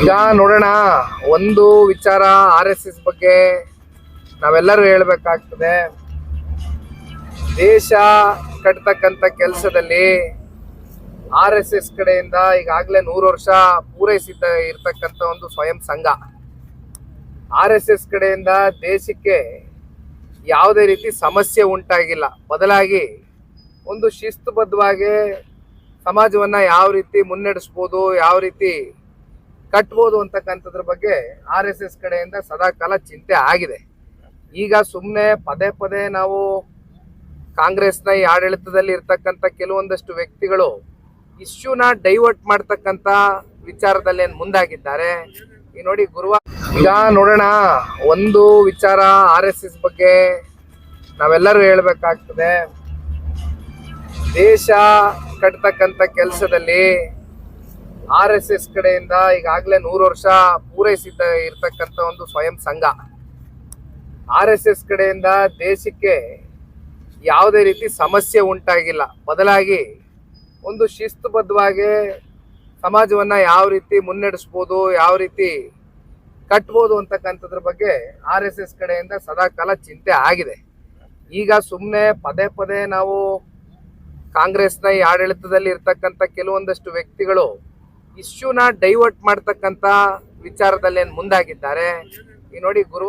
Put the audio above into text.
ಈಗ ನೋಡೋಣ, ಒಂದು ವಿಚಾರ ಆರ್ ಎಸ್ ಎಸ್ ಬಗ್ಗೆ ನಾವೆಲ್ಲರೂ ಹೇಳ್ಬೇಕಾಗ್ತದೆ. ದೇಶ ಕಟ್ತಕ್ಕಂಥ ಕೆಲಸದಲ್ಲಿ ಆರ್ ಎಸ್ ಎಸ್ ಕಡೆಯಿಂದ ಈಗಾಗಲೇ ನೂರು ವರ್ಷ ಪೂರೈಸಿದ್ದ, ಇರ್ತಕ್ಕಂಥ ಒಂದು ಸ್ವಯಂ ಸಂಘ. ಆರ್ ಎಸ್ ಎಸ್ ಕಡೆಯಿಂದ ದೇಶಕ್ಕೆ ಯಾವುದೇ ರೀತಿ ಸಮಸ್ಯೆ ಉಂಟಾಗಿಲ್ಲ. ಬದಲಾಗಿ ಒಂದು ಶಿಸ್ತುಬದ್ಧವಾಗಿ ಸಮಾಜವನ್ನು ಯಾವ ರೀತಿ ಮುನ್ನಡೆಸ್ಬೋದು, ಯಾವ ರೀತಿ ಕಟ್ಬೋದು ಅಂತಕ್ಕಂಥದ್ರ ಬಗ್ಗೆ ಆರ್ ಎಸ್ ಎಸ್ ಕಡೆಯಿಂದ ಸದಾಕಾಲ ಚಿಂತೆ ಆಗಿದೆ. ಈಗ ಸುಮ್ಮನೆ ಪದೇ ಪದೇ ನಾವು ಕಾಂಗ್ರೆಸ್ನ ಈ ಆಡಳಿತದಲ್ಲಿ ಇರ್ತಕ್ಕಂಥ ಕೆಲವೊಂದಷ್ಟು ವ್ಯಕ್ತಿಗಳು ಇಶ್ಯೂನ ಡೈವರ್ಟ್ ಮಾಡ್ತಕ್ಕಂಥ ವಿಚಾರದಲ್ಲಿ ಏನು ಮುಂದಾಗಿದ್ದಾರೆ? ಈ ನೋಡಿ ಗುರುವಾರ ಈಗ ನೋಡೋಣ, ಒಂದು ವಿಚಾರ ಆರ್ ಎಸ್ ಎಸ್ ಬಗ್ಗೆ ನಾವೆಲ್ಲರೂ ಹೇಳ್ಬೇಕಾಗ್ತದೆ. ದೇಶ ಕಟ್ತಕ್ಕಂಥ ಕೆಲಸದಲ್ಲಿ ಆರ್ ಎಸ್ ಎಸ್ ಕಡೆಯಿಂದ ಈಗಾಗಲೇ ನೂರು ವರ್ಷ ಪೂರೈಸಿದ್ದ, ಇರತಕ್ಕಂಥ ಒಂದು ಸ್ವಯಂ ಸಂಘ. ಆರ್ ಎಸ್ ಎಸ್ ಕಡೆಯಿಂದ ದೇಶಕ್ಕೆ ಯಾವುದೇ ರೀತಿ ಸಮಸ್ಯೆ ಉಂಟಾಗಿಲ್ಲ. ಬದಲಾಗಿ ಒಂದು ಶಿಸ್ತುಬದ್ಧವಾಗಿ ಸಮಾಜವನ್ನ ಯಾವ ರೀತಿ ಮುನ್ನಡೆಸ್ಬೋದು, ಯಾವ ರೀತಿ ಕಟ್ಬೋದು ಅಂತಕ್ಕಂಥದ್ರ ಬಗ್ಗೆ ಆರ್ ಎಸ್ ಎಸ್ ಕಡೆಯಿಂದ ಸದಾಕಾಲ ಚಿಂತೆ ಆಗಿದೆ. ಈಗ ಸುಮ್ಮನೆ ಪದೇ ಪದೇ ನಾವು ಕಾಂಗ್ರೆಸ್ನ ಈ ಆಡಳಿತದಲ್ಲಿ ಇರ್ತಕ್ಕಂಥ ಕೆಲವೊಂದಷ್ಟು ವ್ಯಕ್ತಿಗಳು ಇಶ್ಯೂನ ಡೈವರ್ಟ್ ಮಾಡ್ತಕ್ಕಂತ ವಿಚಾರದಲ್ಲಿ ಮುಂದಾಗಿದ್ದಾರೆ. ಈ ನೋಡಿ ಗುರುವಾರ